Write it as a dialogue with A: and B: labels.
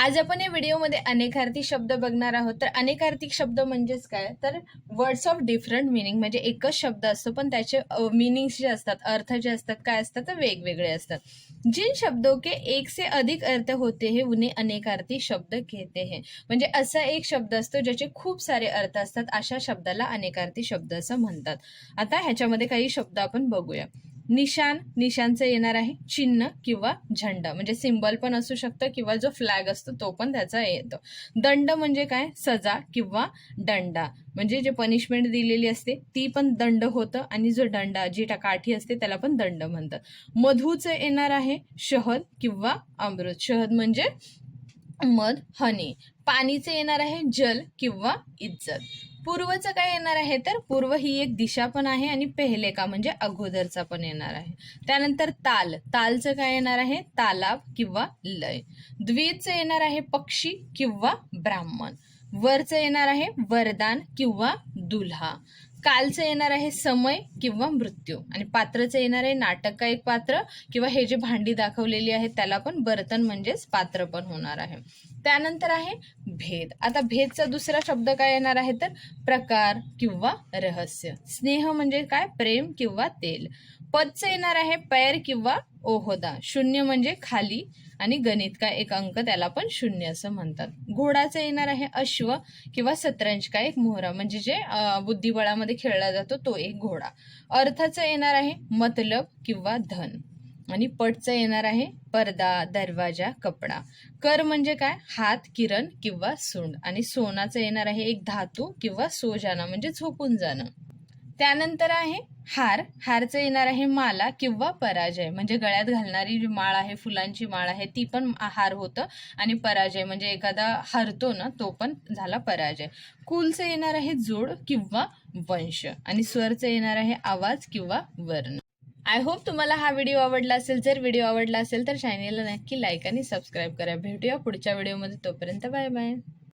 A: आज आपण या व्हिडिओमध्ये अनेकार्थी शब्द बघणार आहोत. तर अनेकार्थी शब्द म्हणजेच काय? तर वर्ड्स ऑफ डिफरंट मिनिंग म्हणजे एकच शब्द असतो पण त्याचे मिनिंग्स जे असतात अर्थ जे असतात काय असतात तर वेगवेगळे असतात. जिन शब्दों के एक से अधिक अर्थ होते हे उन्हें अनेकार्थी शब्द कहते हैं. म्हणजे असा एक शब्द असतो ज्याचे खूप सारे अर्थ असतात अशा शब्दाला अनेकार्थी शब्द असं म्हणतात. आता ह्याच्यामध्ये काही शब्द आपण बघूया. निशान निशांचं येणार आहे चिन्ह किंवा झंडा. म्हणजे सिम्बल पण असू शकतं किंवा जो फ्लॅग असतो तो पण त्याचा येतो. दंड म्हणजे काय? सजा किंवा दंडा. म्हणजे जे पनिशमेंट दिलेली असते ती पण दंड होतं आणि जो दंडा जी काठी असते त्याला पण दंड म्हणतात. मधूचं येणार आहे शहद किंवा अमृत. शहद म्हणजे मध हनी. पाणीचं येणार आहे जल किंवा इज्जत. पूर्वचं काय येणार आहे तर पूर्व ही एक दिशा पण आहे आणि पहिले का म्हणजे अगोदरचा पण येणार आहे. त्यानंतर ताल. तालचं काय येणार आहे? तालाब किंवा लय. द्वितचं येणार आहे पक्षी किंवा ब्राह्मण. वरचं येणार आहे वरदान किंवा दुल्हा. कालचं येणार आहे समय किंवा मृत्यू. आणि पात्रचं येणार आहे नाटक का एक पात्र? किंवा हे जे भांडी दाखवलेली आहेत त्याला पण बर्तन म्हणजेच पात्र पण होणार आहे. त्यानंतर आहे भेद. आता भेदचा दुसरा शब्द काय येणार आहे तर? प्रकार किंवा रहस्य. स्नेह म्हणजे काय? प्रेम किंवा तेल. पदचं येणार आहे पैर किंवा ओहोदा. शून्य म्हणजे खाली आणि गणित का एक अंक त्याला पण शून्य असं म्हणतात. घोडाचं येणार आहे अश्व किंवा सतरंज का एक मोहरा. म्हणजे जे बुद्धिबळामध्ये खेळला जातो तो एक घोडा. अर्थाचं येणार आहे मतलब किंवा धन. आणि पटचं येणार आहे पडदा दरवाजा कपडा. कर म्हणजे काय? हात किरण किंवा सोंड. आणि सोनाचं येणार आहे एक धातू किंवा सो जाणं म्हणजे झोपून जाणं. त्यानंतर आहे हार. हारचं येणार आहे माला किंवा पराजय. म्हणजे गळ्यात घालणारी जी माळ आहे फुलांची माळ आहे ती पण हार होतं. आणि पराजय म्हणजे एखादा हरतो ना तो पण झाला पराजय. कुलचं येणार आहे जोड किंवा वंश. आणि स्वरचं येणार आहे आवाज किंवा वर्ण. आय होप तुम्हाला हा व्हिडिओ आवडला असेल. जर व्हिडिओ आवडला असेल तर चॅनेलला नक्की लाईक आणि सबस्क्राईब करा. भेटूया पुढच्या व्हिडिओमध्ये तोपर्यंत बाय बाय